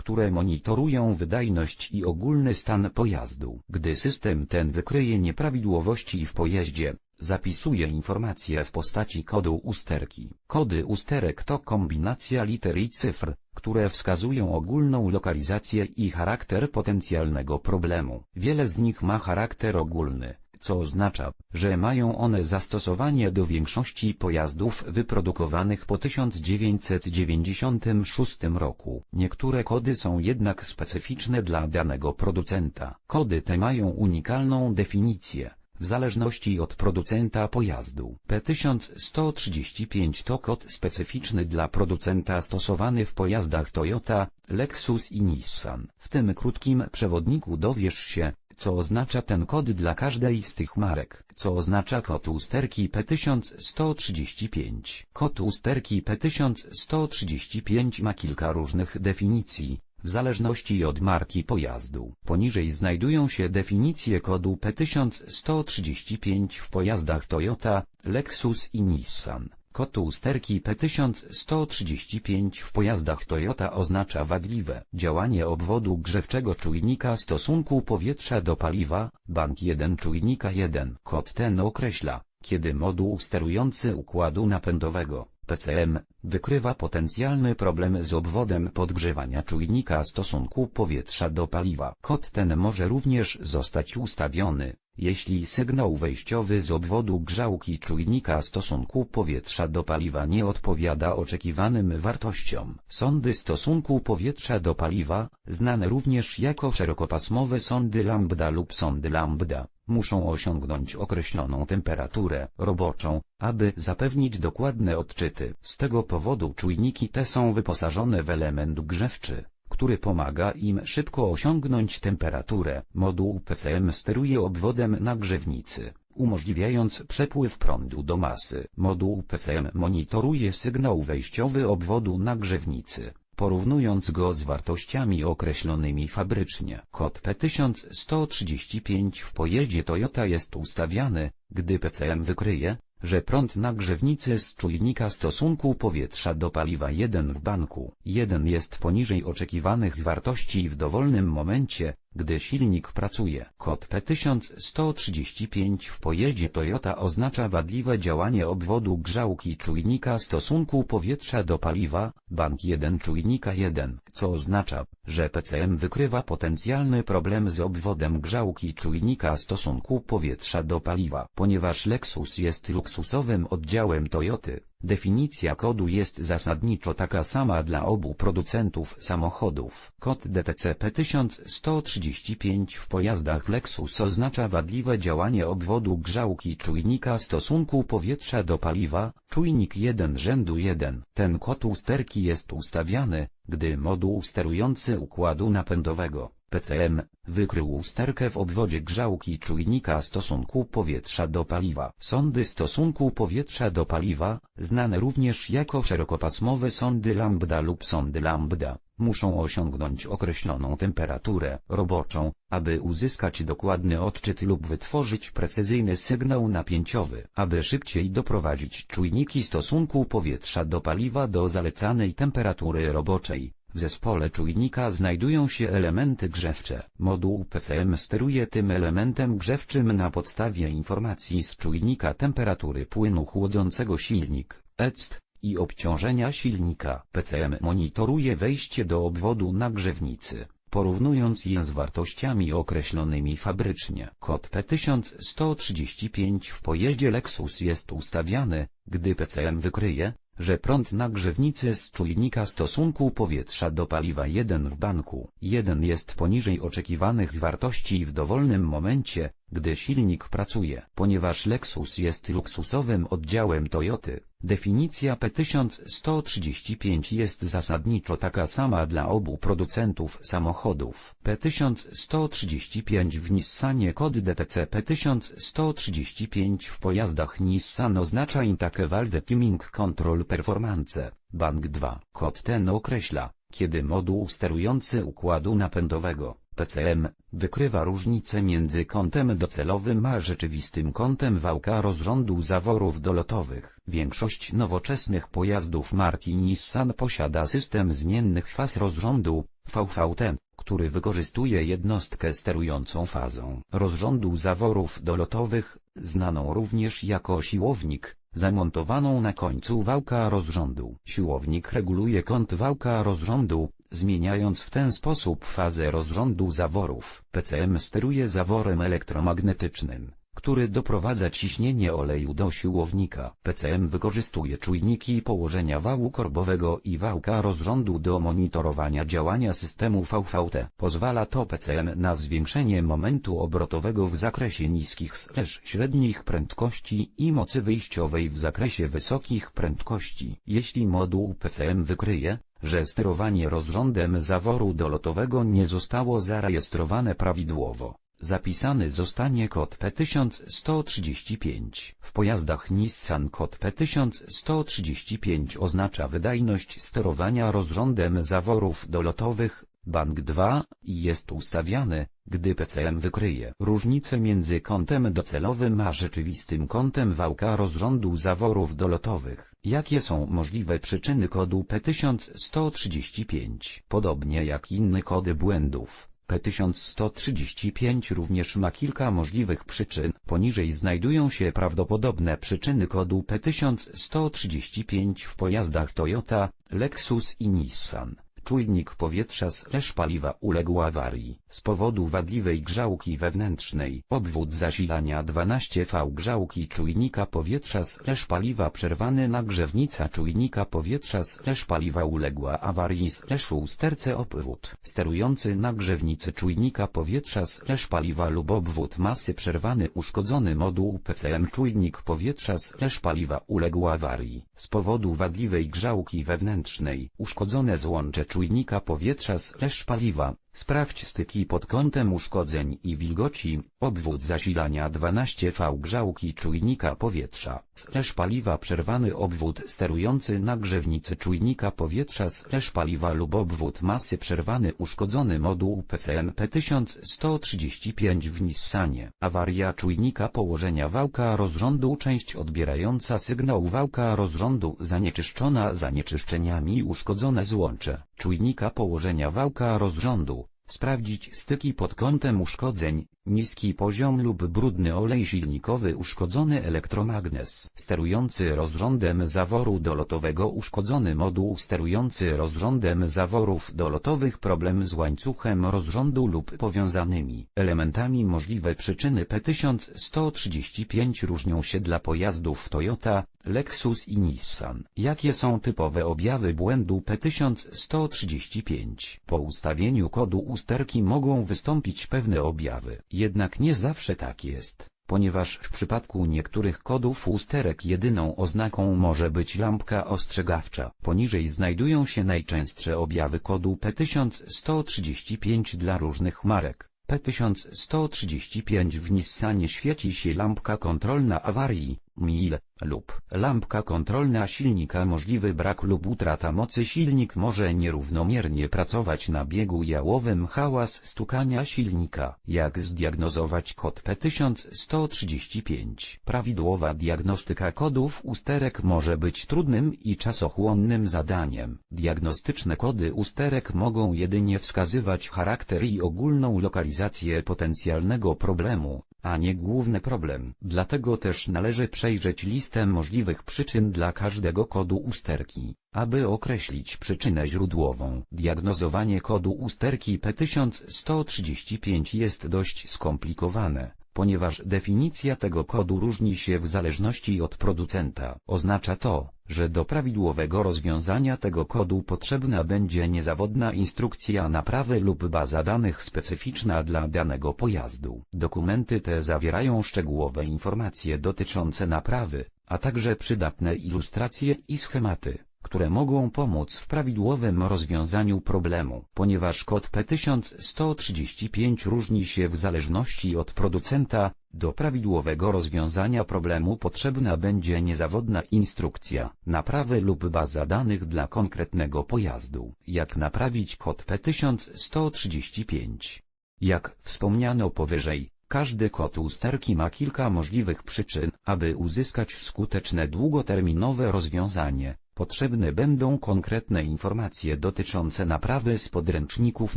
które monitorują wydajność i ogólny stan pojazdu. Gdy system ten wykryje nieprawidłowości w pojeździe, zapisuje informacje w postaci kodu usterki. Kody usterek to kombinacja liter i cyfr, które wskazują ogólną lokalizację i charakter potencjalnego problemu. Wiele z nich ma charakter ogólny, co oznacza, że mają one zastosowanie do większości pojazdów wyprodukowanych po 1996 roku. Niektóre kody są jednak specyficzne dla danego producenta. Kody te mają unikalną definicję. W zależności od producenta pojazdu. P1135 to kod specyficzny dla producenta stosowany w pojazdach Toyota, Lexus i Nissan. W tym krótkim przewodniku dowiesz się, co oznacza ten kod dla każdej z tych marek, co oznacza kod usterki P1135. Kod usterki P1135 ma kilka różnych definicji, w zależności od marki pojazdu. Poniżej znajdują się definicje kodu P1135 w pojazdach Toyota, Lexus i Nissan. Kod usterki P1135 w pojazdach Toyota oznacza wadliwe działanie obwodu grzewczego czujnika stosunku powietrza do paliwa, bank 1 czujnika 1. Kod ten określa, kiedy moduł sterujący układu napędowego, PCM, wykrywa potencjalny problem z obwodem podgrzewania czujnika stosunku powietrza do paliwa. Kod ten może również zostać ustawiony, jeśli sygnał wejściowy z obwodu grzałki czujnika stosunku powietrza do paliwa nie odpowiada oczekiwanym wartościom. Sądy stosunku powietrza do paliwa, znane również jako szerokopasmowe sądy lambda lub sądy lambda, muszą osiągnąć określoną temperaturę roboczą, aby zapewnić dokładne odczyty. Z tego powodu czujniki te są wyposażone w element grzewczy który pomaga im szybko osiągnąć temperaturę. Moduł PCM steruje obwodem nagrzewnicy, umożliwiając przepływ prądu do masy. Moduł PCM monitoruje sygnał wejściowy obwodu nagrzewnicy, porównując go z wartościami określonymi fabrycznie. Kod P1135 w pojeździe Toyota jest ustawiany, gdy PCM wykryje, że prąd nagrzewnicy z czujnika stosunku powietrza do paliwa 1 w banku 1 jest poniżej oczekiwanych wartości w dowolnym momencie, gdy silnik pracuje. Kod P1135 w pojeździe Toyota oznacza wadliwe działanie obwodu grzałki czujnika stosunku powietrza do paliwa, bank 1 czujnika 1, co oznacza, że PCM wykrywa potencjalny problem z obwodem grzałki czujnika stosunku powietrza do paliwa. Ponieważ Lexus jest luksusowym oddziałem Toyoty, Definicja kodu jest zasadniczo taka sama dla obu producentów samochodów. Kod DTC P1135 w pojazdach Lexus oznacza wadliwe działanie obwodu grzałki czujnika stosunku powietrza do paliwa, czujnik 1 rzędu 1. Ten kod usterki jest ustawiany, gdy moduł sterujący układu napędowego PCM, wykrył usterkę w obwodzie grzałki czujnika stosunku powietrza do paliwa. Sądy stosunku powietrza do paliwa, znane również jako szerokopasmowe sądy lambda lub sądy lambda, muszą osiągnąć określoną temperaturę roboczą, aby uzyskać dokładny odczyt lub wytworzyć precyzyjny sygnał napięciowy. Aby szybciej doprowadzić czujniki stosunku powietrza do paliwa do zalecanej temperatury roboczej, w zespole czujnika znajdują się elementy grzewcze. Moduł PCM steruje tym elementem grzewczym na podstawie informacji z czujnika temperatury płynu chłodzącego silnik, ECT, i obciążenia silnika. PCM monitoruje wejście do obwodu nagrzewnicy, porównując je z wartościami określonymi fabrycznie. Kod P1135 w pojeździe Lexus jest ustawiany, gdy PCM wykryje, że prąd nagrzewnicy z czujnika stosunku powietrza do paliwa 1 w banku 1 jest poniżej oczekiwanych wartości w dowolnym momencie, gdy silnik pracuje. Ponieważ Lexus jest luksusowym oddziałem Toyoty, definicja P1135 jest zasadniczo taka sama dla obu producentów samochodów. P1135 w Nissanie kod DTC P1135 w pojazdach Nissan oznacza Intake Valve Tuning Control Performance, Bank 2. Kod ten określa, kiedy moduł sterujący układu napędowego, PCM, wykrywa różnicę między kątem docelowym a rzeczywistym kątem wałka rozrządu zaworów dolotowych. Większość nowoczesnych pojazdów marki Nissan posiada system zmiennych faz rozrządu, VVT, który wykorzystuje jednostkę sterującą fazą rozrządu zaworów dolotowych, znaną również jako siłownik, zamontowaną na końcu wałka rozrządu. Siłownik reguluje kąt wałka rozrządu, zmieniając w ten sposób fazę rozrządu zaworów. PCM steruje zaworem elektromagnetycznym, który doprowadza ciśnienie oleju do siłownika. PCM wykorzystuje czujniki położenia wału korbowego i wałka rozrządu do monitorowania działania systemu VVT. Pozwala to PCM na zwiększenie momentu obrotowego w zakresie niskich slash średnich prędkości i mocy wyjściowej w zakresie wysokich prędkości. Jeśli moduł PCM wykryje, że sterowanie rozrządem zaworu dolotowego nie zostało zarejestrowane prawidłowo. Zapisany zostanie kod P1135. W pojazdach Nissan kod P1135 oznacza wydajność sterowania rozrządem zaworów dolotowych, Bank 2, i jest ustawiany, gdy PCM wykryje różnicę między kątem docelowym a rzeczywistym kątem wałka rozrządu zaworów dolotowych. Jakie są możliwe przyczyny kodu P1135? Podobnie jak inne kody błędów, P1135 również ma kilka możliwych przyczyn. Poniżej znajdują się prawdopodobne przyczyny kodu P1135 w pojazdach Toyota, Lexus i Nissan. Czujnik powietrza slash paliwa uległ awarii. Z powodu wadliwej grzałki wewnętrznej. Obwód zasilania 12V grzałki czujnika powietrza slash paliwa przerwany nagrzewnica czujnika powietrza slash paliwa uległa awarii slash usterce obwód. Sterujący nagrzewnicy czujnika powietrza slash paliwa lub obwód masy przerwany uszkodzony moduł PCM czujnik powietrza slash paliwa uległ awarii. Z powodu wadliwej grzałki wewnętrznej uszkodzone złącze czujnika powietrza slash paliwa. Sprawdź styki pod kątem uszkodzeń i wilgoci, obwód zasilania 12V grzałki czujnika powietrza, slash paliwa przerwany obwód sterujący nagrzewnicy czujnika powietrza. Slash paliwa lub obwód masy przerwany uszkodzony moduł PCM P1135 w Nissanie. Awaria czujnika położenia wałka rozrządu. Część odbierająca sygnał wałka rozrządu. Zanieczyszczona zanieczyszczeniami uszkodzone złącze. Czujnika położenia wałka rozrządu. Sprawdzić styki pod kątem uszkodzeń, niski poziom lub brudny olej silnikowy uszkodzony elektromagnes. Sterujący rozrządem zaworu dolotowego uszkodzony moduł sterujący rozrządem zaworów dolotowych problem z łańcuchem rozrządu lub powiązanymi elementami możliwe przyczyny P1135 różnią się dla pojazdów Toyota, Lexus i Nissan. Jakie są typowe objawy błędu P1135? Po ustawieniu kodu usterki mogą wystąpić pewne objawy. Jednak nie zawsze tak jest, ponieważ w przypadku niektórych kodów usterek jedyną oznaką może być lampka ostrzegawcza. Poniżej znajdują się najczęstsze objawy kodu P1135 dla różnych marek. P1135 w Nissanie świeci się lampka kontrolna awarii, MIL, lub lampka kontrolna silnika możliwy brak lub utrata mocy silnik może nierównomiernie pracować na biegu jałowym hałas stukania silnika. Jak zdiagnozować kod P1135? Prawidłowa diagnostyka kodów usterek może być trudnym i czasochłonnym zadaniem. Diagnostyczne kody usterek mogą jedynie wskazywać charakter i ogólną lokalizację potencjalnego problemu, a nie główny problem. Dlatego też należy przejrzeć listę możliwych przyczyn dla każdego kodu usterki, aby określić przyczynę źródłową. Diagnozowanie kodu usterki P1135 jest dość skomplikowane, ponieważ definicja tego kodu różni się w zależności od producenta. Oznacza to, że do prawidłowego rozwiązania tego kodu potrzebna będzie niezawodna instrukcja naprawy lub baza danych specyficzna dla danego pojazdu. Dokumenty te zawierają szczegółowe informacje dotyczące naprawy, a także przydatne ilustracje i schematy które mogą pomóc w prawidłowym rozwiązaniu problemu. Ponieważ kod P1135 różni się w zależności od producenta, do prawidłowego rozwiązania problemu potrzebna będzie niezawodna instrukcja, naprawy lub baza danych dla konkretnego pojazdu. Jak naprawić kod P1135? Jak wspomniano powyżej, każdy kod usterki ma kilka możliwych przyczyn. Aby uzyskać skuteczne długoterminowe rozwiązanie, potrzebne będą konkretne informacje dotyczące naprawy z podręczników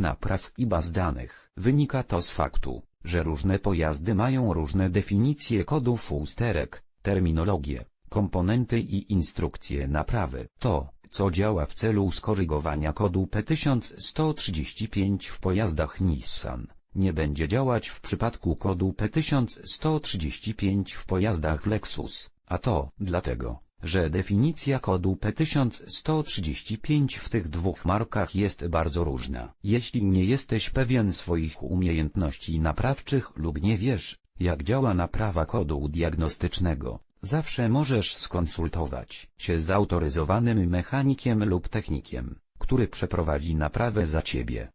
napraw i baz danych. Wynika to z faktu, że różne pojazdy mają różne definicje kodów usterek, terminologię, komponenty i instrukcje naprawy. To, co działa w celu skorygowania kodu P1135 w pojazdach Nissan, nie będzie działać w przypadku kodu P1135 w pojazdach Lexus, a to dlatego, że definicja kodu P1135 w tych dwóch markach jest bardzo różna. Jeśli nie jesteś pewien swoich umiejętności naprawczych lub nie wiesz, jak działa naprawa kodu diagnostycznego, zawsze możesz skonsultować się z autoryzowanym mechanikiem lub technikiem, który przeprowadzi naprawę za ciebie.